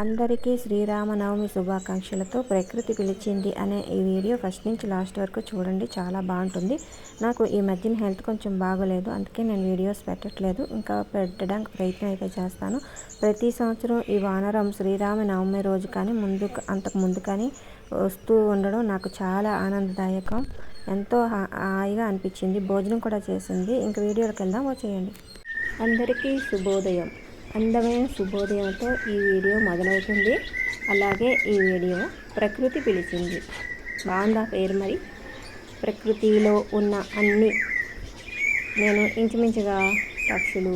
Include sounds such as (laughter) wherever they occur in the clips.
అందరికీ శ్రీరామనవమి శుభాకాంక్షలతో ప్రకృతి పిలిచింది అనే ఈ వీడియో ఫస్ట్ నుంచి లాస్ట్ వరకు చూడండి చాలా బాగుంటుంది. నాకు ఈ మధ్యన హెల్త్ కొంచెం బాగోలేదు అందుకే నేను వీడియోస్ పెట్టట్లేదు. ఇంకా పెట్టడానికి ప్రయత్నం అయితే చేస్తాను. ప్రతి సంవత్సరం ఈ వానరం శ్రీరామనవమి రోజు కానీ ముందు అంతకు ముందు కానీ వస్తూ ఉండడం నాకు చాలా ఆనందదాయకం. ఎంతో హాయిగా అనిపించింది. భోజనం కూడా చేసింది. ఇంక వీడియోకి వెళ్దాం వచ్చేయండి అందరికీ శుభోదయం. అందమైన శుభోదయంతో ఈ వీడియో మొదలవుతుంది. అలాగే ఈ వీడియో ప్రకృతి పిలిచింది. బాగుందా పేరు మరి? ప్రకృతిలో ఉన్న అన్ని నేను ఇంచుమించుగా పక్షులు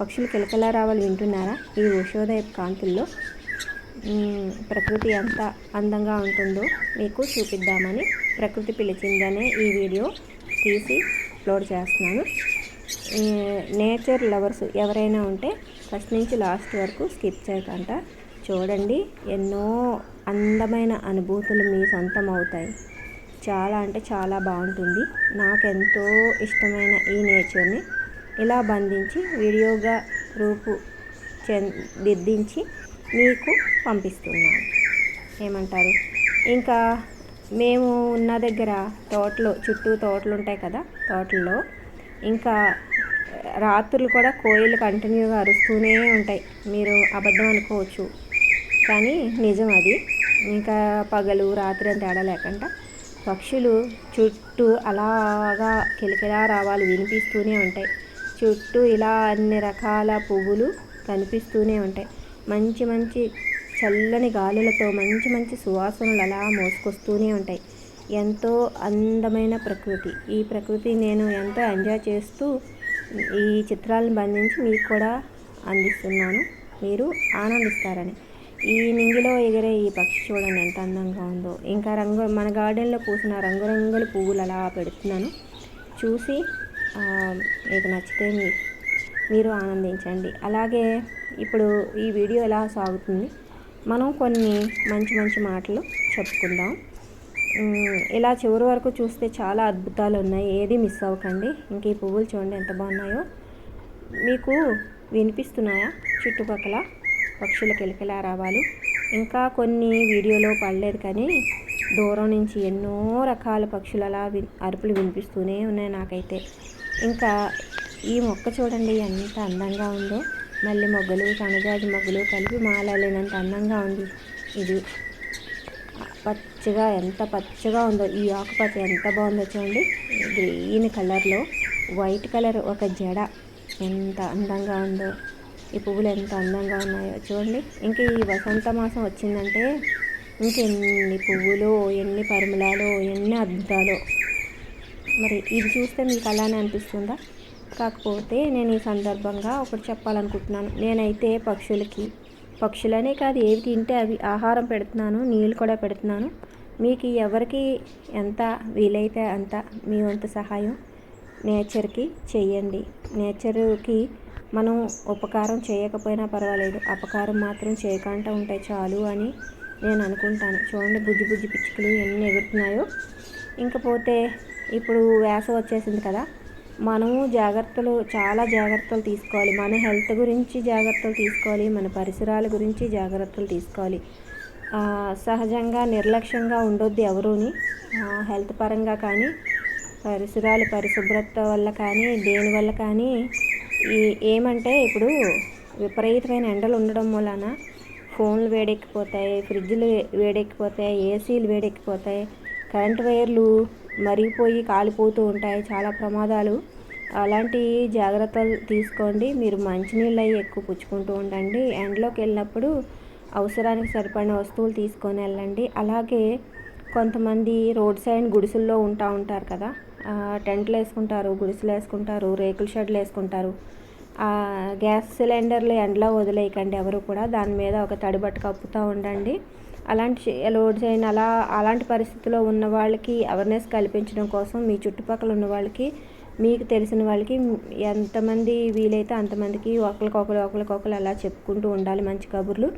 పక్షులు కిలకలా రావాలి వింటున్నారా? ఈ ఉషోదయ కాంతుల్లో ప్రకృతి ఎంత అందంగా ఉంటుందో మీకు చూపిద్దామని ప్రకృతి పిలిచిందనే ఈ వీడియో తీసి అప్లోడ్ చేస్తున్నాను. నేచర్ లవర్స్ ఎవరైనా ఉంటే ఫస్ట్ నుంచి లాస్ట్ వరకు స్కిప్ చేయకుండా చూడండి ఎన్నో అందమైన అనుభూతులు మీ సొంతం అవుతాయి. చాలా అంటే చాలా బాగుంటుంది. నాకెంతో ఇష్టమైన ఈ నేచర్ని ఇలా బంధించి వీడియోగా రూపు దిద్దించి మీకు పంపిస్తున్నాను. ఏమంటారు? ఇంకా మేము ఉన్న దగ్గర తోటలు చుట్టూ తోటలు ఉంటాయి కదా తోటల్లో. ఇంకా రాత్రులు కూడా కోయిలు కంటిన్యూగా అరుస్తూనే ఉంటాయి. మీరు అబద్ధం అనుకోవచ్చు. కానీ నిజం అది. ఇంకా పగలు రాత్రి అని తేడా లేకుండా పక్షులు చుట్టూ అలాగా కిలకిలా రావాలి వినిపిస్తూనే ఉంటాయి. చుట్టూ ఇలా అన్ని రకాల పువ్వులు కనిపిస్తూనే ఉంటాయి. మంచి మంచి చల్లని గాలులతో మంచి మంచి సువాసనలు అలా మోసుకొస్తూనే ఉంటాయి. ఎంతో అందమైన ప్రకృతి. ఈ ప్రకృతి నేను ఎంతో ఎంజాయ్ చేస్తూ ఈ చిత్రాలను బంధించి మీకు కూడా అందిస్తున్నాను. మీరు ఆనందిస్తారని. ఈ నింగిలో ఎగిరే ఈ పక్షి చూడండి ఎంత అందంగా ఉందో. ఇంకా రంగు మన గార్డెన్లో పూసిన రంగురంగుల పువ్వులు అలా పెడుతున్నాను. చూసి మీకు నచ్చితే మీ మీరు ఆనందించండి. అలాగే ఇప్పుడు ఈ వీడియో ఎలా సాగుతుంది? మనం కొన్ని మంచి మంచి మాటలు చెప్పుకుందాం. ఇలా చివరి వరకు చూస్తే చాలా అద్భుతాలు ఉన్నాయి. ఏది మిస్ అవ్వకండి. ఇంక ఈ పువ్వులు చూడండి ఎంత బాగున్నాయో. మీకు వినిపిస్తున్నాయా? చుట్టుపక్కల పక్షుల కిలకిల రావాలు. ఇంకా కొన్ని వీడియోలో పడలేదు కానీ దూరం నుంచి ఎన్నో రకాల పక్షులు అలా వి అరుపులు వినిపిస్తూనే ఉన్నాయి నాకైతే. ఇంకా ఈ మొక్క చూడండి ఎంత అందంగా ఉందో. మళ్ళీ మొగ్గలు కనజాజి మొగ్గలు కలిపి మాలలేనంత అందంగా ఉంది. ఇది పచ్చగా ఎంత పచ్చగా ఉందో ఈ ఆకుపచ్చ ఎంత బాగుందో చూడండి. గ్రీన్ కలర్లో వైట్ కలర్ ఒక జడ ఎంత అందంగా ఉందో ఈ పువ్వులు ఎంత అందంగా ఉన్నాయో చూడండి. ఇంకా ఈ వసంత మాసం వచ్చిందంటే ఇంకెన్ని పువ్వులు ఎన్ని పరిమళాలు ఎన్ని అద్భుతాలు మరి ఇది చూస్తే మీకు అలానే అనిపిస్తుందా? కాకపోతే నేను ఈ సందర్భంగా ఒకటి చెప్పాలనుకుంటున్నాను. నేనైతే పక్షులకి పక్షులనే కాదు ఏవి తింటే అవి ఆహారం పెడుతున్నాను నీళ్ళు కూడా పెడుతున్నాను. మీకు ఎవరికి ఎంత వీలైతే అంత మీ వంతు సహాయం నేచర్కి చేయండి. నేచర్కి మనం ఉపకారం చేయకపోయినా పర్వాలేదు. అపకారం మాత్రం చేయకుండా ఉంటే చాలు అని నేను అనుకుంటాను. చూడండి బుజ్జి బుజ్జి పిచ్చుకలు ఎన్ని ఎగురుతున్నాయో. ఇంకపోతే ఇప్పుడు వేసం వచ్చేసింది కదా మనము జాగ్రత్తలు చాలా జాగ్రత్తలు తీసుకోవాలి. మన హెల్త్ గురించి జాగ్రత్తలు తీసుకోవాలి. మన పరిసరాల గురించి జాగ్రత్తలు తీసుకోవాలి. సహజంగా నిర్లక్ష్యంగా ఉండొద్దు ఎవరూని. హెల్త్ పరంగా కానీ పరిసరాలు పరిశుభ్రత వల్ల కానీ దేని వల్ల కానీ ఈ ఏమంటే ఇప్పుడు విపరీతమైన ఎండలు ఉండడం వలన ఫోన్లు వేడెక్కిపోతాయి ఫ్రిడ్జ్లు వేడెక్కిపోతాయి ఏసీలు వేడెక్కిపోతాయి కరెంట్ వైర్లు మరిగిపోయి కాలిపోతూ ఉంటాయి. చాలా ప్రమాదాలు. అలాంటి జాగ్రత్తలు తీసుకోండి. మీరు మంచినీళ్ళు అవి ఎక్కువ పుచ్చుకుంటూ ఉండండి. ఎండలోకి వెళ్ళినప్పుడు అవసరానికి సరిపడిన వస్తువులు తీసుకొని వెళ్ళండి. అలాగే కొంతమంది రోడ్ సైడ్ గుడిసెల్లో ఉంటా ఉంటారు కదా. టెంట్లు వేసుకుంటారు గుడిసెలు వేసుకుంటారు రేకుల షెడ్లు వేసుకుంటారు. గ్యాస్ సిలిండర్లు ఎండలో వదిలేయకండి ఎవరు కూడా. దాని మీద ఒక తడిబట్ట కప్పుతూ ఉండండి. అలాంటి లోడ్ చేయని అలా అలాంటి పరిస్థితిలో ఉన్న వాళ్ళకి అవేర్నెస్ కల్పించడం కోసం మీ చుట్టుపక్కల ఉన్న వాళ్ళకి మీకు తెలిసిన వాళ్ళకి ఎంతమంది వీలైతే అంతమందికి ఒకరికొకరు ఒకరికొకరు అలా చెప్పుకుంటూ ఉండాలి మంచి కబుర్లు.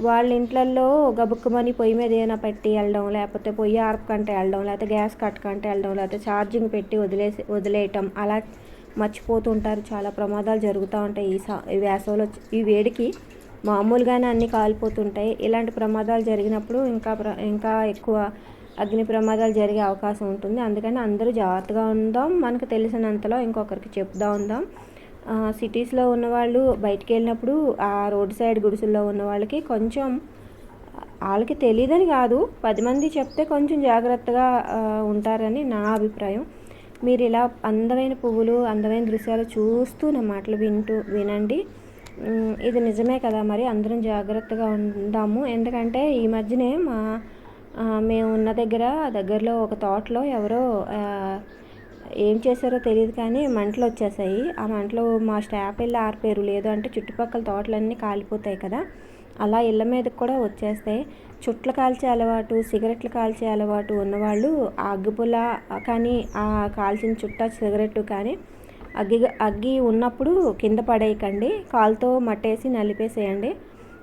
వాళ్ళ ఇంట్లల్లో గబుక్కుమని పొయ్యి మీద ఏమైనా పెట్టి వెళ్ళడం లేకపోతే పొయ్యి ఆర్పకంటే వెళ్ళడం లేకపోతే గ్యాస్ కట్టకంటే వెళ్ళడం లేకపోతే ఛార్జింగ్ పెట్టి వదిలేసి వదిలేయటం అలా మర్చిపోతుంటారు చాలా ప్రమాదాలు జరుగుతూ ఉంటాయి ఈ సా ఈ వేసవిలో ఈ వేడికి. మామూలుగానే అన్నీ కాలిపోతుంటాయి. ఇలాంటి ప్రమాదాలు జరిగినప్పుడు ఇంకా ప్ర ఇంకా ఎక్కువ అగ్ని ప్రమాదాలు జరిగే అవకాశం ఉంటుంది. అందుకని అందరూ జాగ్రత్తగా ఉందాం. మనకు తెలిసినంతలో ఇంకొకరికి చెప్దా ఉందాం. సిటీస్లో ఉన్నవాళ్ళు బయటికి వెళ్ళినప్పుడు ఆ రోడ్ సైడ్ గుడిసెల్లో ఉన్న వాళ్ళకి కొంచెం వాళ్ళకి తెలియదని కాదు. పది మంది చెప్తే కొంచెం జాగ్రత్తగా ఉంటారని నా అభిప్రాయం. మీరు ఇలా అందమైన పువ్వులు అందమైన దృశ్యాలు చూస్తూ నా మాటలు వింటూ వినండి. ఇది నిజమే కదా మరి అందరం జాగ్రత్తగా ఉందాము. ఎందుకంటే ఈ మధ్యనే మా మేము ఉన్న దగ్గర దగ్గరలో ఒక తోటలో ఎవరో ఏం చేశారో తెలియదు కానీ మంటలు వచ్చేసాయి. ఆ మంటలు మా స్టాఫ్ వెళ్ళి ఆరిపోయారు. లేదు అంటే చుట్టుపక్కల తోటలన్నీ కాలిపోతాయి కదా. అలా ఇళ్ళ మీదకి కూడా వచ్చేస్తాయి. చుట్లు కాల్చే అలవాటు సిగరెట్లు కాల్చే అలవాటు ఉన్నవాళ్ళు ఆ అగ్గిపుల్ల కానీ ఆ కాల్చిన చుట్ట సిగరెట్ కానీ అగ్గి అగ్గి ఉన్నప్పుడు కింద పడేయకండి. కాలుతో మట్టేసి నలిపేసేయండి.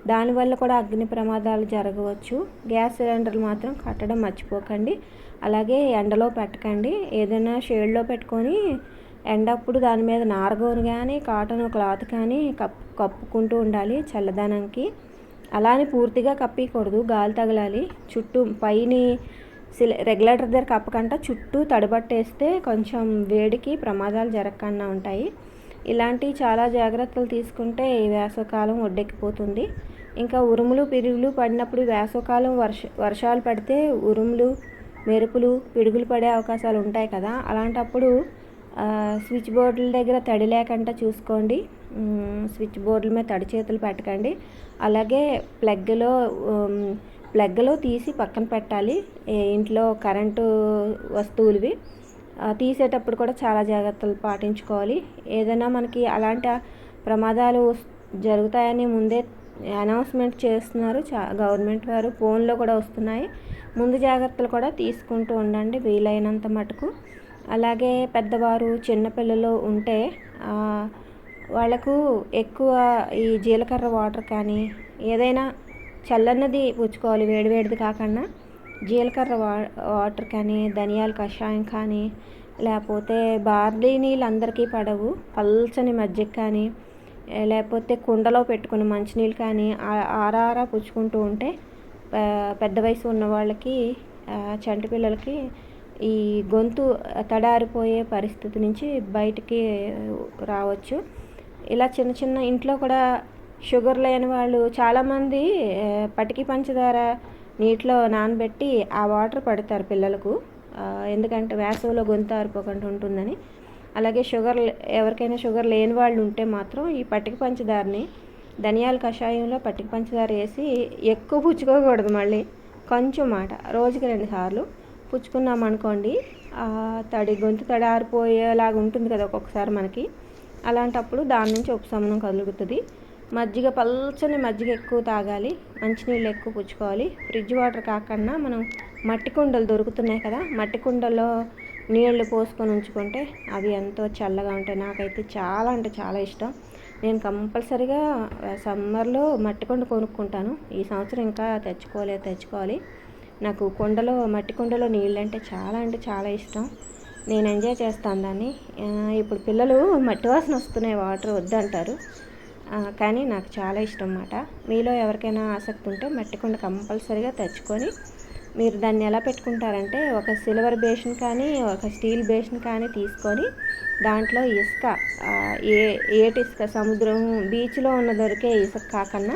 దానివల్ల కూడా అగ్ని ప్రమాదాలు జరగవచ్చు. గ్యాస్ సిలిండర్లు మాత్రం కట్టడం మర్చిపోకండి. అలాగే ఎండలో పెట్టకండి. ఏదైనా షేడ్లో పెట్టుకొని ఎండప్పుడు దాని మీద నారగోను కానీ కాటన్ క్లాత్ కానీ కప్పు కప్పుకుంటూ ఉండాలి చల్లదనానికి అలానే పూర్తిగా కప్పకూడదు. గాలి తగలాలి. చుట్టూ పైని రెగ్యులేటర్ దగ్గర కప్పకంట చుట్టూ తడిబట్టేస్తే కొంచెం వేడికి ప్రమాదాలు జరగకుండా ఉంటాయి. ఇలాంటి చాలా జాగ్రత్తలు తీసుకుంటే ఈ వేసవకాలం ఒడ్డెక్కిపోతుంది. ఇంకా ఉరుములు పిరుగులు పడినప్పుడు వేసవకాలం వర్ష వర్షాలు పడితే ఉరుములు మెరుపులు పిడుగులు పడే అవకాశాలు ఉంటాయి కదా. అలాంటప్పుడు స్విచ్ బోర్డుల దగ్గర తడి లేకుండా చూసుకోండి. స్విచ్ బోర్డుల మీద తడి చేతులు పెట్టకండి. అలాగే ప్లగ్లో ప్లగ్లో తీసి పక్కన పెట్టాలి. ఇంట్లో కరెంటు వస్తువులవి. తీసేటప్పుడు కూడా చాలా జాగ్రత్తలు పాటించుకోవాలి. ఏదైనా మనకి అలాంటి ప్రమాదాలు జరుగుతాయని ముందే అనౌన్స్మెంట్ చేస్తున్నారు. చా గవర్నమెంట్ వారు ఫోన్లో కూడా వస్తున్నాయి. ముందు జాగ్రత్తలు కూడా తీసుకుంటూ ఉండండి వీలైనంత మటుకు. అలాగే పెద్దవారు చిన్నపిల్లలు ఉంటే వాళ్ళకు ఎక్కువ ఈ జీలకర్ర వాటర్ కానీ ఏదైనా చల్లన్నది పుచ్చుకోవాలి వేడివేడిది కాకుండా జీలకర్ర వా వాటర్ కానీ ధనియాల కషాయం కానీ లేకపోతే బార్లీ నీళ్ళు అందరికీ పడవు పల్చని మజ్జిగ కానీ లేకపోతే కుండలో పెట్టుకుని మంచినీళ్ళు కానీ ఆరారా పుచ్చుకుంటూ ఉంటే పెద్ద వయసు ఉన్న వాళ్ళకి చంటి పిల్లలకి ఈ గొంతు తడారిపోయే పరిస్థితి నుంచి బయటికి రావచ్చు. ఇలా చిన్న చిన్న ఇంట్లో కూడా షుగర్ లేని వాళ్ళు చాలామంది పటికి పంచదార నీటిలో నానబెట్టి ఆ వాటర్ పడతారు పిల్లలకు. ఎందుకంటే వేసవిలో గొంతు ఆరిపోకుండా ఉంటుందని. అలాగే షుగర్ ఎవరికైనా షుగర్ లేని వాళ్ళు ఉంటే మాత్రం ఈ పట్టిక పంచదారని ధనియాల కషాయంలో పట్టిక పంచదార వేసి ఎక్కువ పుచ్చుకోకూడదు మళ్ళీ. కొంచెం మాట. రోజుకి రెండు సార్లు పుచ్చుకున్నాం అనుకోండి తడి గొంతు తడి ఆరిపోయేలాగా ఉంటుంది కదా ఒక్కొక్కసారి మనకి. అలాంటప్పుడు దాని నుంచి ఉపశమనం కదులుగుతుంది మజ్జిగ పల్చని మజ్జిగ ఎక్కువ తాగాలి. మంచినీళ్ళు ఎక్కువ పుచ్చుకోవాలి. ఫ్రిడ్జ్ వాటర్ కాకుండా మనం మట్టి కుండలు దొరుకుతున్నాయి కదా మట్టి కుండల్లో నీళ్ళు పోసుకొని ఉంచుకుంటే అవి ఎంతో చల్లగా ఉంటాయి. నాకైతే చాలా అంటే చాలా ఇష్టం. నేను కంపల్సరిగా సమ్మర్లో మట్టి కొండ కొనుక్కుంటాను. ఈ సంవత్సరం ఇంకా తెచ్చుకోలేదు తెచ్చుకోవాలి. నాకు కొండలో మట్టి కుండలో నీళ్ళు అంటే చాలా అంటే చాలా ఇష్టం. నేను ఎంజాయ్ చేస్తాను దాన్ని. ఇప్పుడు పిల్లలు మట్టి వాసన వస్తున్నాయి వాటర్ వద్దంటారు. కానీ నాకు చాలా ఇష్టం అన్నమాట మీలో ఎవరికైనా ఆసక్తి ఉంటే మట్టి కుండ కంపల్సరిగా తెచ్చుకొని మీరు దాన్ని ఎలా పెట్టుకుంటారంటే ఒక సిల్వర్ బేషన్ కానీ ఒక స్టీల్ బేషన్ కానీ తీసుకొని దాంట్లో ఇసుక ఏ ఏటి ఇసుక సముద్రం బీచ్లో ఉన్న దొరికే ఇసుక కాకుండా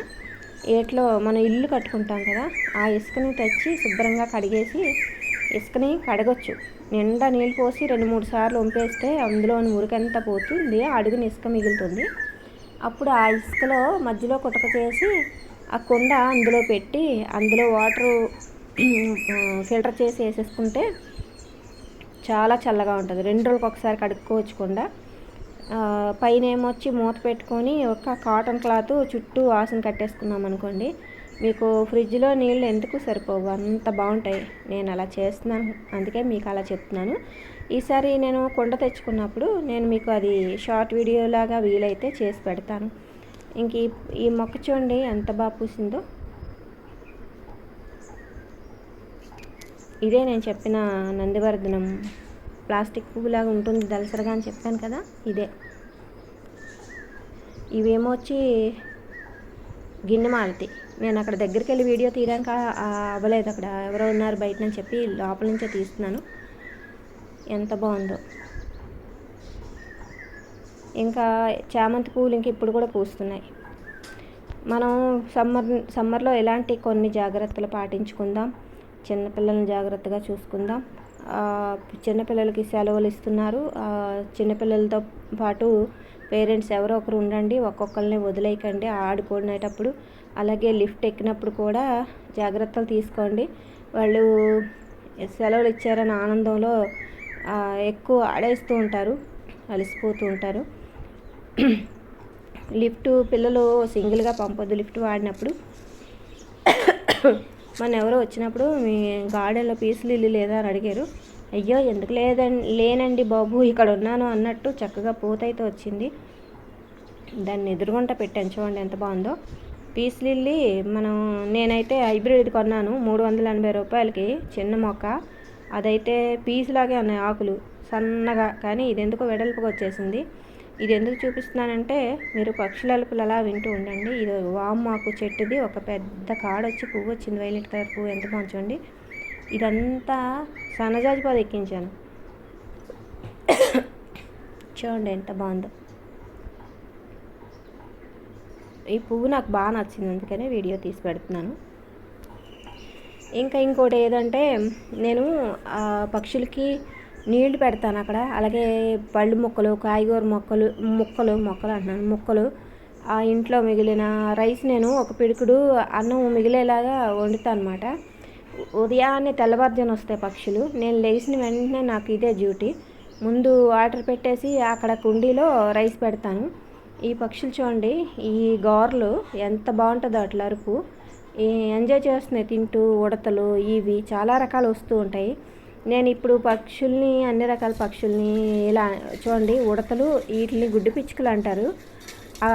ఏట్లో మనం ఇల్లు కట్టుకుంటాం కదా ఆ ఇసుకని తెచ్చి శుభ్రంగా కడిగేసి ఇసుకని కడగొచ్చు. నిండా నీళ్ళు పోసి రెండు మూడు సార్లు వంపేస్తే అందులోని మురికంతా పోతుంది అడుగుని ఇసుక మిగులుతుంది. అప్పుడు ఆ ఇసుకలో మధ్యలో కుటక చేసి ఆ కుండ అందులో పెట్టి అందులో వాటరు ఫిల్టర్ చేసి వేసేసుకుంటే చాలా చల్లగా ఉంటుంది. రెండు రోజులకు ఒకసారి కడుక్కోవచ్చు కుండ. పైన ఏమొచ్చి మూత పెట్టుకొని ఒక కాటన్ క్లాత్ చుట్టూ వాసన కట్టేసుకున్నాం అనుకోండి మీకు ఫ్రిడ్జ్లో నీళ్ళు ఎందుకు సరిపోవు? అంత బాగుంటాయి. నేను అలా చేస్తున్నాను. అందుకే మీకు అలా చెప్తున్నాను. ఈసారి నేను కుండ తెచ్చుకున్నప్పుడు నేను మీకు అది షార్ట్ వీడియో లాగా వీలైతే చేసి పెడతాను. ఇంక ఈ మొక్క చూడండి ఎంత బాగా పూసిందో. ఇదే నేను చెప్పిన నందివర్ధనం ప్లాస్టిక్ పువ్వులాగా ఉంటుంది దలసరగా అని చెప్పాను కదా ఇదే. ఇవేమో వచ్చి గిన్నె మాలతి నేను అక్కడ దగ్గరికి వెళ్ళి వీడియో తీయడానికి అవ్వలేదు అక్కడ ఎవరో ఉన్నారు బయట అని చెప్పి లోపల నుంచే తీస్తున్నాను. ఎంత బాగుందో. ఇంకా చామంతి పూలు ఇంక ఇప్పుడు కూడా పూస్తున్నాయి. మనం సమ్మర్ సమ్మర్లో ఎలాంటి కొన్ని జాగ్రత్తలు పాటించుకుందాం. చిన్నపిల్లల్ని జాగ్రత్తగా చూసుకుందాం. చిన్నపిల్లలకి సెలవులు ఇస్తున్నారు. చిన్నపిల్లలతో పాటు పేరెంట్స్ ఎవరో ఒకరు ఉండండి ఒక్కొక్కరిని వదిలేయకండి ఆడుకునేటప్పుడు అలాగే లిఫ్ట్ ఎక్కినప్పుడు కూడా జాగ్రత్తలు తీసుకోండి. వాళ్ళు సెలవులు ఇచ్చారని ఆనందంలో ఎక్కువ ఆడేస్తూ ఉంటారు అలసిపోతూ ఉంటారు. (clears throat) లిఫ్ట్ పిల్లలు సింగిల్గా పంపొద్దు. లిఫ్ట్ వాడినప్పుడు (clears throat) మన ఎవరో వచ్చినప్పుడు మీ గార్డెన్లో పీసులు ఇల్లు లేదా అని అడిగారు. అయ్యో ఎందుకు లేదండి లేనండి బాబు ఇక్కడ ఉన్నాను అన్నట్టు చక్కగా పూతయితే వచ్చింది. దాన్ని ఎదురుగుంట పెట్టాను చూడండి ఎంత బాగుందో. పీస్ లిల్లీ మనం నేనైతే హైబ్రిడ్ కొన్నాను. మూడు వందల ఎనభై రూపాయలకి చిన్న మొక్క. అదైతే పీసులాగే ఉన్నాయి ఆకులు సన్నగా. కానీ ఇది ఎందుకో వెడల్పుగా వచ్చేసింది. ఇది ఎందుకు చూపిస్తున్నానంటే మీరు పక్షుల అలుపులు అలా వింటూ ఉండండి. ఇది వామాకు చెట్టుది. ఒక పెద్ద కాడ వచ్చి పువ్వు వచ్చింది. వైలెట్ కలర్ పువ్వు. ఎంత మంచండి ఇదంతా సన్నజాజి పాదు ఎక్కించాను. చూడండి ఎంత బాగుందో. ఈ పువ్వు నాకు బాగా నచ్చింది. అందుకనే వీడియో తీసి పెడుతున్నాను. ఇంకా ఇంకోటి ఏదంటే నేను పక్షులకి నీళ్ళు పెడతాను అక్కడ. అలాగే పళ్ళు మొక్కలు కాయగూర మొక్కలు మొక్కలు మొక్కలు అంటున్నాను మొక్కలు. ఆ ఇంట్లో మిగిలిన రైస్ నేను ఒక పిడుకుడు అన్నం మిగిలేలాగా వండుతాను అనమాట ఉదయాన్నే తెల్లవారుజాను వస్తాయి పక్షులు. నేను లేచిన వెంటనే నాకు ఇదే డ్యూటీ. ముందు వాటర్ పెట్టేసి అక్కడ కుండీలో రైస్ పెడతాను. ఈ పక్షులు చూడండి ఈ గోర్లు ఎంత బాగుంటుందో అట్లా అరుపు. ఎంజాయ్ చేస్తున్నాయి తింటూ ఉడతలు ఇవి చాలా రకాలు వస్తూ ఉంటాయి. నేను ఇప్పుడు పక్షుల్ని అన్ని రకాల పక్షుల్ని ఇలా చూడండి ఉడతలు వీటిని గుడ్డు పిచ్చుకలు అంటారు.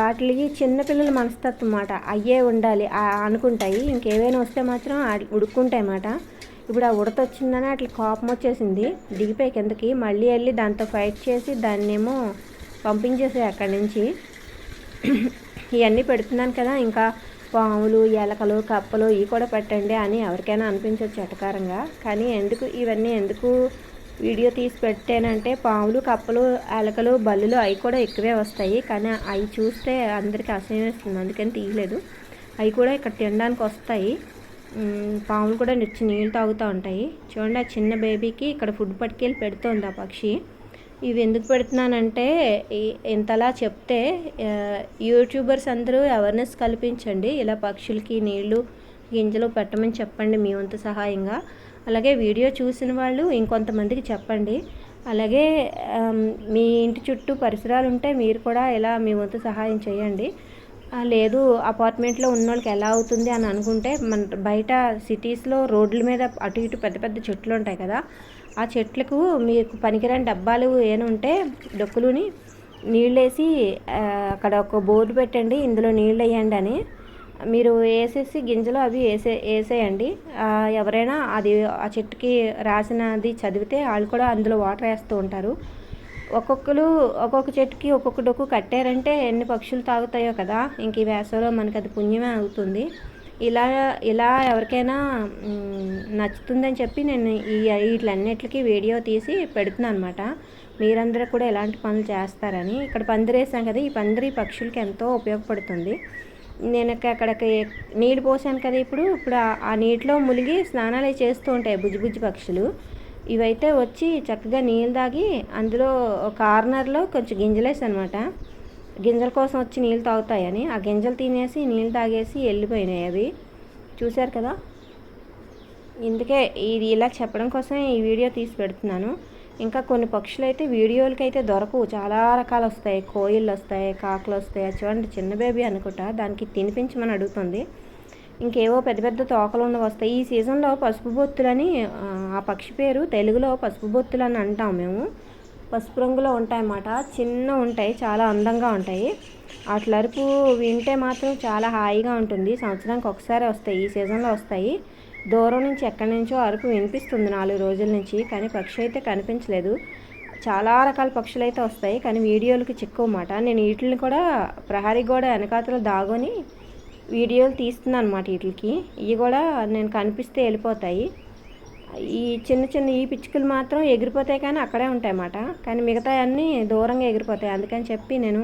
వాటికి చిన్నపిల్లల మనస్తత్వం అన్నమాట. అయ్యే ఉండాలి అనుకుంటాయి. ఇంకేవైనా వస్తే మాత్రం ఉడుక్కుంటాయి అన్నమాట. ఇప్పుడు ఆ ఉడత వచ్చిందని అట్లా కోపం వచ్చేసింది. దిగిపోయి కిందకి మళ్ళీ వెళ్ళి దాంతో ఫైట్ చేసి దాన్నేమో పంపించేసాయి అక్కడి నుంచి. ఇవన్నీ పెడుతున్నాను కదా ఇంకా పాములు ఎలకలు కప్పలు ఇవి కూడా పెట్టండి అని ఎవరికైనా అనిపించవచ్చు ఎటకారంగా. కానీ ఎందుకు ఇవన్నీ ఎందుకు వీడియో తీసి పెట్టానంటే పాములు కప్పలు ఎలకలు బల్లులు అవి కూడా ఎక్కువే వస్తాయి. కానీ అవి చూస్తే అందరికీ అసహ్యం వేస్తుంది. అందుకని తీయలేదు. అవి కూడా ఇక్కడ తినడానికి వస్తాయి. పాములు కూడా నిచ్చి నీళ్ళు తాగుతూ ఉంటాయి. చూడండి ఆ చిన్న బేబీకి ఇక్కడ ఫుడ్ పట్టుకెళ్ళి పెడుతోంది ఆ పక్షి. ఇవి ఎందుకు పెడుతున్నానంటే ఇంతలా చెప్తే యూట్యూబర్స్ అందరూ అవేర్నెస్ కల్పించండి. ఇలా పక్షులకి నీళ్ళు గింజలు పెట్టమని చెప్పండి మీ వంతు సహాయంగా. అలాగే వీడియో చూసిన వాళ్ళు ఇంకొంతమందికి చెప్పండి. అలాగే మీ ఇంటి చుట్టూ పరిసరాలు ఉంటే మీరు కూడా ఇలా మీ వంతు సహాయం చేయండి. లేదు అపార్ట్మెంట్లో ఉన్న వాళ్ళకి ఎలా అవుతుంది అని అనుకుంటే మన బయట సిటీస్లో రోడ్ల మీద అటు ఇటు పెద్ద పెద్ద చెట్లు ఉంటాయి కదా ఆ చెట్లకు మీకు పనికిరాని డబ్బాలు ఏమైనా ఉంటే డొక్కులుని నీళ్ళేసి అక్కడ ఒక బోర్డు పెట్టండి ఇందులో నీళ్ళు వేయండి అని. మీరు వేసేసి గింజలు అవి వేసే వేసేయండి. ఎవరైనా అది ఆ చెట్టుకి రాసినది చదివితే వాళ్ళు కూడా అందులో వాటర్ వేస్తూ ఉంటారు. ఒక్కొక్కరు ఒక్కొక్క చెట్టుకి ఒక్కొక్క డొక్కు కట్టారంటే ఎన్ని పక్షులు తాగుతాయో కదా. ఇంక ఈ వేసవిలో మనకి అది పుణ్యమే అవుతుంది. ఇలా ఇలా ఎవరికైనా నచ్చుతుందని చెప్పి నేను ఈ వీటిలన్నిటికీ వీడియో తీసి పెడుతున్నాను అనమాట మీరందరూ కూడా ఎలాంటి పనులు చేస్తారని. ఇక్కడ పందిరేసాం కదా ఈ పందిరి పక్షులకి ఎంతో ఉపయోగపడుతుంది. నేను అక్కడికి నీళ్ళు పోసాను కదా ఇప్పుడు. ఇప్పుడు ఆ నీటిలో మునిగి స్నానాలు చేస్తూ ఉంటాయి బుజ్జిబుజ్జి పక్షులు. ఇవైతే వచ్చి చక్కగా నీళ్ళు తాగి అందులో కార్నర్లో కొంచెం గింజలేసి అనమాట గింజల కోసం వచ్చి నీళ్ళు తాగుతాయని ఆ గింజలు తినేసి నీళ్ళు తాగేసి వెళ్ళిపోయినాయి అవి. చూశారు కదా? ఇందుకే ఇది ఇలా చెప్పడం కోసం ఈ వీడియో తీసి పెడుతున్నాను. ఇంకా కొన్ని పక్షులు అయితే వీడియోలకి అయితే దొరకవు. చాలా రకాలు వస్తాయి. కోయిళ్ళు వస్తాయి కాకులు వస్తాయి. చూడండి చిన్న బేబీ అనుకుంటా. దానికి తినిపించమని అడుగుతుంది. ఇంకేవో పెద్ద పెద్ద తోకలు ఉన్న వస్తాయి. ఈ సీజన్లో పసుపు బొత్తులని ఆ పక్షి పేరు తెలుగులో పసుపు బొత్తులు అని అంటాం మేము. పసుపు రంగులో ఉంటాయన్నమాట. చిన్న ఉంటాయి చాలా అందంగా ఉంటాయి. అట్లరుపు వింటే మాత్రం చాలా హాయిగా ఉంటుంది. సంవత్సరానికి ఒకసారి వస్తాయి ఈ సీజన్లో వస్తాయి. దూరం నుంచి ఎక్కడి నుంచో అరుపు వినిపిస్తుంది నాలుగు రోజుల నుంచి కానీ పక్షి అయితే కనిపించలేదు. చాలా రకాల పక్షులు అయితే వస్తాయి కానీ వీడియోలకి చిక్కువమాట నేను వీటిని కూడా ప్రహరీ గోడ వెనకాతలు దాగొని వీడియోలు తీస్తున్నాను అనమాట వీటికి ఇవి కూడా నేను కనిపిస్తే వెళ్ళిపోతాయి. ఈ చిన్న చిన్న ఈ పిచ్చుకలు మాత్రం ఎగిరిపోతాయి కానీ అక్కడే ఉంటాయి అన్నమాట కానీ మిగతా అన్నీ దూరంగా ఎగిరిపోతాయి. అందుకని చెప్పి నేను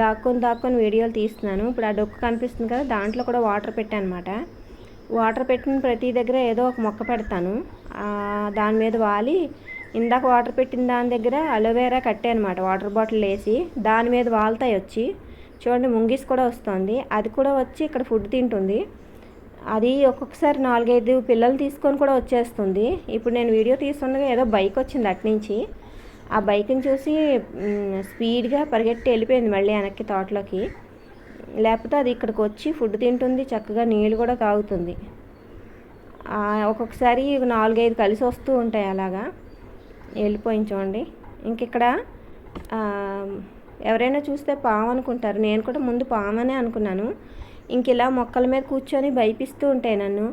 దాక్కొని దాక్కొని వీడియోలు తీస్తున్నాను. ఇప్పుడు ఆ డొక్కు కనిపిస్తుంది కదా దాంట్లో కూడా వాటర్ పెట్టాను అనమాట వాటర్ పెట్టిన ప్రతి దగ్గర ఏదో ఒక మొక్క పెడతాను. దాని మీద వాలి ఇందాక వాటర్ పెట్టిన దాని దగ్గర అలోవేరా కట్టానమాట వాటర్ బాటిల్ వేసి. దాని మీద వాళ్తాయి వచ్చి. చూడండి ముంగిస్ కూడా వస్తుంది. అది కూడా వచ్చి ఇక్కడ ఫుడ్ తింటుంది. అది ఒక్కొక్కసారి నాలుగైదు పిల్లలు తీసుకొని కూడా వచ్చేస్తుంది. ఇప్పుడు నేను వీడియో తీస్తుండగా ఏదో బైక్ వచ్చింది అట్నుంచి. ఆ బైక్ని చూసి స్పీడ్గా పరిగెట్టి వెళ్ళిపోయింది మళ్ళీ వెనక్కి తోటలోకి. లేకపోతే అది ఇక్కడికి వచ్చి ఫుడ్ తింటుంది చక్కగా నీళ్ళు కూడా తాగుతుంది. ఒక్కొక్కసారి నాలుగైదు కలిసి వస్తూ ఉంటాయి అలాగా. వెళ్ళిపోయింది చూడండి. ఇంక ఇక్కడ ఎవరైనా చూస్తే పాము అనుకుంటారు. నేను కూడా ముందు పామనే అనుకున్నాను. ఇంక ఇలా మొక్కల మీద కూర్చొని భయపిస్తూ ఉంటాయి నన్ను.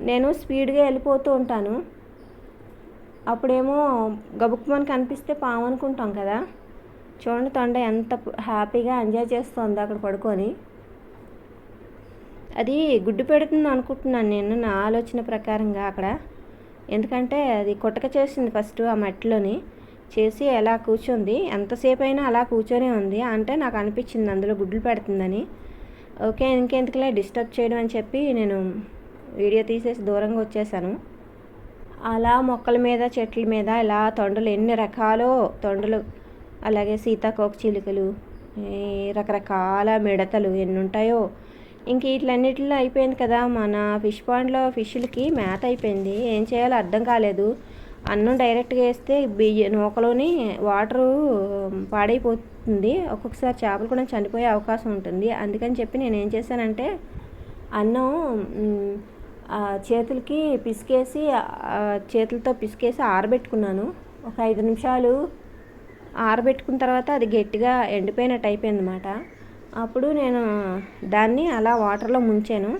నేను స్పీడ్గా వెళ్ళిపోతూ ఉంటాను. అప్పుడేమో గబుక్కుమని కనిపిస్తే పాము అనుకుంటాం కదా. చూడండి తొండ ఎంత హ్యాపీగా ఎంజాయ్ చేస్తుంది అక్కడ పడుకొని. అది గుడ్డు పెడుతుంది అనుకుంటున్నాను నేను నా ఆలోచన ప్రకారంగా అక్కడ. ఎందుకంటే అది కుటక చేసింది ఫస్ట్ ఆ మట్టిలోని. చేసి ఎలా కూర్చుంది ఎంతసేపు అయినా అలా కూర్చొనే ఉంది అంటే నాకు అనిపించింది అందులో గుడ్లు పెడుతుందని. ఓకే ఇంకెందుకులే డిస్టర్బ్ చేయడం అని చెప్పి నేను వీడియో తీసేసి దూరంగా వచ్చేసాను. అలా మొక్కల మీద చెట్ల మీద ఇలా తొండలు ఎన్ని రకాలు తొండలు అలాగే సీతాకోక చిలుకలు రకరకాల మిడతలు ఎన్ని ఉంటాయో. ఇంక వీటిలన్నిటిలో అయిపోయింది కదా మన ఫిష్ పాండ్లో ఫిష్లకి మేత అయిపోయింది. ఏం చేయాలో అర్థం కాలేదు. అన్నం డైరెక్ట్గా వేస్తే బియ్య నూకలోని వాటరు పాడైపోతుంది. ఒక్కొక్కసారి చేపలు కూడా చనిపోయే అవకాశం ఉంటుంది. అందుకని చెప్పి నేను ఏం చేశానంటే అన్నం చేతులకి పిసికేసి చేతులతో పిసికేసి ఆరబెట్టుకున్నాను. ఒక ఐదు నిమిషాలు ఆరబెట్టుకున్న తర్వాత అది గట్టిగా ఎండిపోయినట్టు అయిపోయింది అన్నమాట అప్పుడు నేను దాన్ని అలా వాటర్లో ముంచాను.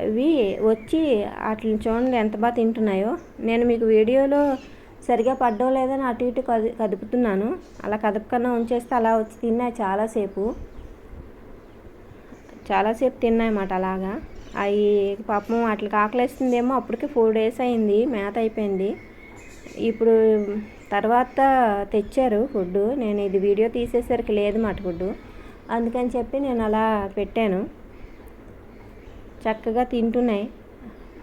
అవి వచ్చి వాటిని చూడండి ఎంత బాగా తింటున్నాయో. నేను మీకు వీడియోలో సరిగా పడ్డం లేదని అటు ఇటు కది కదుపుతున్నాను. అలా కదపకన్నా ఉంచేస్తే అలా వచ్చి తిన్నాయి చాలాసేపు. చాలాసేపు తిన్నాయన్నమాట అలాగా. అవి పాపం వాటికి ఆకలేస్తుందేమో అప్పటికి ఫోర్ డేస్ అయింది మేత అయిపోయింది. ఇప్పుడు తర్వాత తెచ్చారు ఫుడ్ నేను ఇది వీడియో తీసేసరికి లేదు మాట ఫుడ్ అందుకని చెప్పి నేను అలా పెట్టాను. చక్కగా తింటున్నాయి.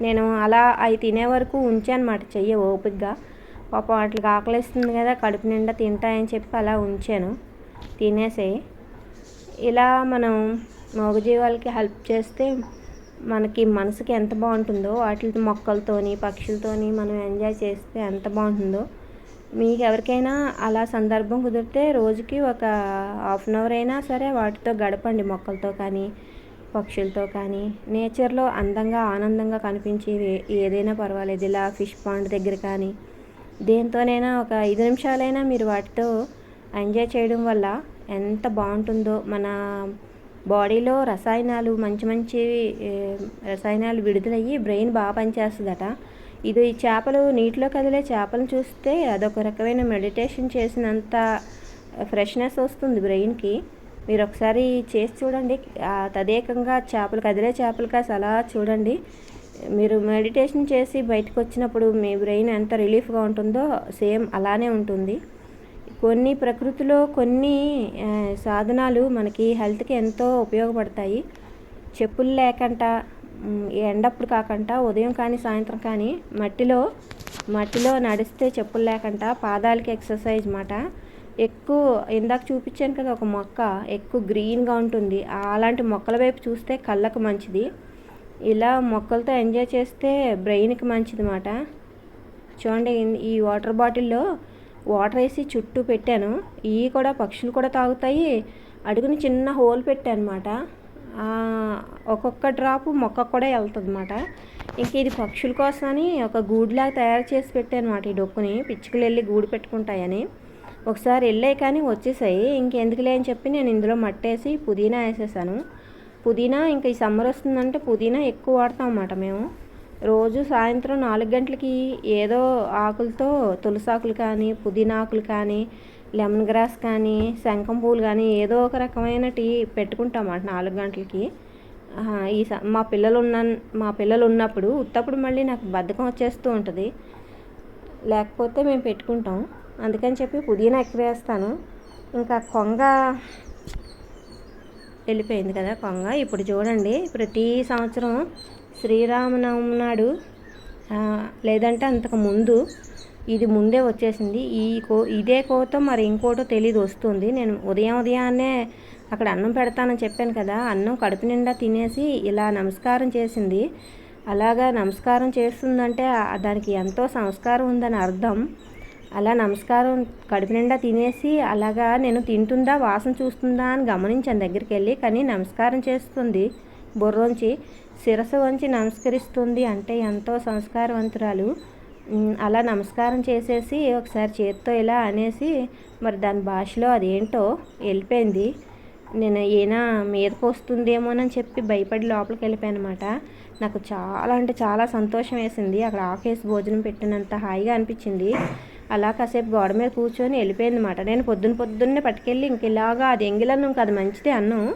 నేను అలా అవి తినే వరకు ఉంచానమాట చెయ్యి ఓపికగా పాపం వాటికి ఆకలిస్తుంది కదా కడుపు నిండా తింటాయని చెప్పి అలా ఉంచాను. తినేసాయి ఇలా మనం మూగజీవాలకి హెల్ప్ చేస్తే మనకి మనసుకి ఎంత బాగుంటుందో వాటితో మొక్కలతోని పక్షులతోని మనం ఎంజాయ్ చేస్తే ఎంత బాగుంటుందో. మీకు ఎవరికైనా అలా సందర్భం కుదిరితే రోజుకి ఒక హాఫ్ అన్ అవర్ అయినా సరే వాటితో గడపండి మొక్కలతో కానీ పక్షులతో కానీ నేచర్లో అందంగా ఆనందంగా కనిపించేవి ఏదైనా పర్వాలేదు. ఇలా ఫిష్ పాండ్ దగ్గర కానీ దేంతోనైనా ఒక ఐదు నిమిషాలైనా మీరు వాటితో ఎంజాయ్ చేయడం వల్ల ఎంత బాగుంటుందో మన బాడీలో రసాయనాలు మంచి మంచి రసాయనాలు విడుదలయ్యి బ్రెయిన్ బాగా పనిచేస్తుందట. ఇది ఈ చేపలు నీటిలో కదిలే చేపలను చూస్తే అదొక రకమైన మెడిటేషన్ చేసినంత ఫ్రెష్నెస్ వస్తుంది బ్రెయిన్కి. మీరు ఒకసారి చేసి చూడండి. తదేకంగా చేపలు కదిలే చేపలు కాసి అలా చూడండి. మీరు మెడిటేషన్ చేసి బయటకు వచ్చినప్పుడు మీ బ్రెయిన్ ఎంత రిలీఫ్గా ఉంటుందో సేమ్ అలానే ఉంటుంది. కొన్ని ప్రకృతిలో కొన్ని సాధనాలు మనకి హెల్త్కి ఎంతో ఉపయోగపడతాయి. చెప్పులు లేకుండా ఎండప్పుడు కాకుండా ఉదయం కానీ సాయంత్రం కానీ మట్టిలో మట్టిలో నడిస్తే చెప్పులు లేకుండా పాదాలకి ఎక్సర్సైజ్ మాట. ఎక్కువ ఇందాక చూపించాను కదా ఒక మొక్క ఎక్కువ గ్రీన్గా ఉంటుంది. అలాంటి మొక్కల వైపు చూస్తే కళ్ళకు మంచిది. ఇలా మొక్కలతో ఎంజాయ్ చేస్తే బ్రెయిన్కి మంచిది మాట చూడండి ఈ వాటర్ బాటిల్లో వాటర్ వేసి చుట్టూ పెట్టాను. ఇవి కూడా పక్షులు కూడా తాగుతాయి. అడుగుని చిన్న హోల్ పెట్టాను అనమాట ఒక్కొక్క డ్రాపు మొక్క కూడా వెళ్తుంది అనమాట ఇంక ఇది పక్షుల కోసమని ఒక గూడులాగా తయారు చేసి పెట్టాను అనమాట ఈ డొక్కుని. పిచ్చుకలు వెళ్ళి గూడు పెట్టుకుంటాయని. ఒకసారి వెళ్ళాయి కానీ వచ్చేసాయి. ఇంకెందుకులే అని చెప్పి నేను ఇందులో మట్టేసి పుదీనా వేసేసాను. పుదీనా ఇంకా ఈ సమ్మర్ వస్తుందంటే పుదీనా ఎక్కువ వాడతాం అన్నమాట మేము. రోజు సాయంత్రం నాలుగు గంటలకి ఏదో ఆకులతో తులసాకులు కానీ పుదీనా ఆకులు కానీ లెమన్ గ్రాస్ కానీ శంఖం పూలు కానీ ఏదో ఒక రకమైన టీ పెట్టుకుంటాం అన్నమాట నాలుగు గంటలకి. ఈ మా పిల్లలు ఉన్న మా పిల్లలు ఉన్నప్పుడు ఉత్తప్పుడు మళ్ళీ నాకు బద్ధకం వచ్చేస్తూ ఉంటుంది. లేకపోతే మేము పెట్టుకుంటాం. అందుకని చెప్పి పుదీనా ఎక్కువ వేస్తాను. ఇంకా కొంగ వెళ్ళిపోయింది కదా కొంగ. ఇప్పుడు చూడండి ప్రతి సంవత్సరం శ్రీరామనవమి నాడు లేదంటే అంతకు ముందు ఇది ముందే వచ్చేసింది. ఈ కో ఇదే కోతో మరి ఇంకోటో తెలియదు వస్తుంది. నేను ఉదయం ఉదయాన్నే అక్కడ అన్నం పెడతానని చెప్పాను కదా అన్నం కడుపు నిండా తినేసి ఇలా నమస్కారం చేసింది. అలాగా నమస్కారం చేస్తుందంటే దానికి ఎంతో సంస్కారం ఉందని అర్థం. అలా నమస్కారం కడుపు నిండా తినేసి అలాగా నేను తింటుందా వాసన చూస్తుందా అని గమనించాను దగ్గరికి వెళ్ళి. కానీ నమస్కారం చేస్తుంది. బుర్రోంచి శిరస్సు వంచి నమస్కరిస్తుంది అంటే ఎంతో సంస్కారవంతురాలు. అలా నమస్కారం చేసేసి ఒకసారి చేత్తో ఇలా అనేసి మరి దాని భాషలో అదేంటో వెళ్ళిపోయింది. నేను ఏనా మీదకు వస్తుందేమోనని చెప్పి భయపడి లోపలికి వెళ్ళిపోయాను అనమాట నాకు చాలా అంటే చాలా సంతోషం వేసింది. అక్కడ ఆఫీస్ భోజనం పెట్టినంత హాయిగా అనిపించింది. అలా కాసేపు గోడ మీద కూర్చొని వెళ్ళిపోయింది అనమాట నేను పొద్దున్న పొద్దున్నే పట్టుకెళ్ళి ఇంక ఇలాగా అది ఎంగిలన్ను కదా అది మంచిదే అన్నం.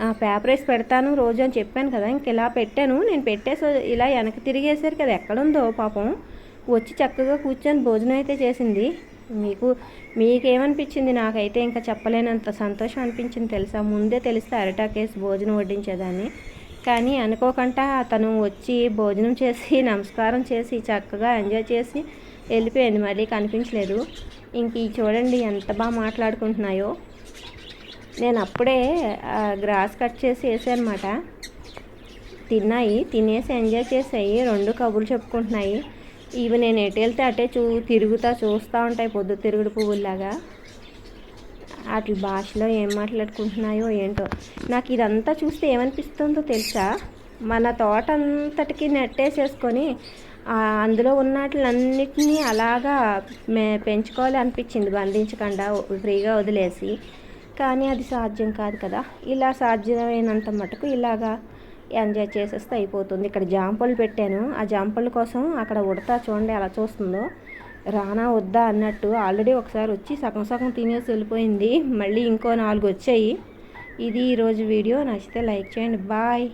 ఆ, పేపర్ వేసి పెడతాను రోజు అని చెప్పాను కదా ఇంక ఇలా పెట్టాను. నేను పెట్టేసి ఇలా వెనక్కి తిరిగేసరికి కదా ఎక్కడుందో పాపం. వచ్చి చక్కగా కూర్చొని భోజనం అయితే చేసింది. మీకు మీకేమనిపించింది? నాకైతే ఇంకా చెప్పలేనంత సంతోషం అనిపించింది తెలుసా? ముందే తెలిస్తే అరటాకేసి భోజనం వడ్డించేదాన్ని. కానీ అనుకోకుండా తను వచ్చి భోజనం చేసి నమస్కారం చేసి చక్కగా ఎంజాయ్ చేసి వెళ్ళిపోయింది మళ్ళీ కనిపించలేదు. ఇంక చూడండి ఎంత బాగా మాట్లాడుకుంటున్నాయో. నేను అప్పుడే గ్రాస్ కట్ చేసి వేసానమాట. తిన్నాయి తినేసి ఎంజాయ్ చేసాయి రెండు కబుర్లు చెప్పుకుంటున్నాయి. ఇవి నేను ఎటు వెళ్తే అటే చూ తిరుగుతా చూస్తూ ఉంటాయి పొద్దు తిరుగుడు పువ్వుల్లాగా. వాటి భాషలో ఏం మాట్లాడుకుంటున్నాయో ఏంటో. నాకు ఇదంతా చూస్తే ఏమనిపిస్తుందో తెలుసా? మన తోట అంతటికి నెట్టేసేసుకొని అందులో ఉన్నట్లన్నిటినీ అలాగా మే పెంచుకోవాలి అనిపించింది. బంధించకుండా ఫ్రీగా వదిలేసి. కానీ అది సాధ్యం కాదు కదా. ఇలా సాధ్యమైనంత మటుకు ఇలాగా ఎంజాయ్ చేసేస్తే అయిపోతుంది. ఇక్కడ జాంపళ్ళు పెట్టాను. ఆ జాంపళ్ళ కోసం అక్కడ ఉడతా చూడండి ఎలా చూస్తుందో. రానా వద్దా అన్నట్టు ఆల్రెడీ ఒకసారి వచ్చి సగం సగం తినేసి వెళ్ళిపోయింది. మళ్ళీ ఇంకో నాలుగు వచ్చాయి. ఇది ఈరోజు వీడియో. నచ్చితే లైక్ చేయండి. బాయ్.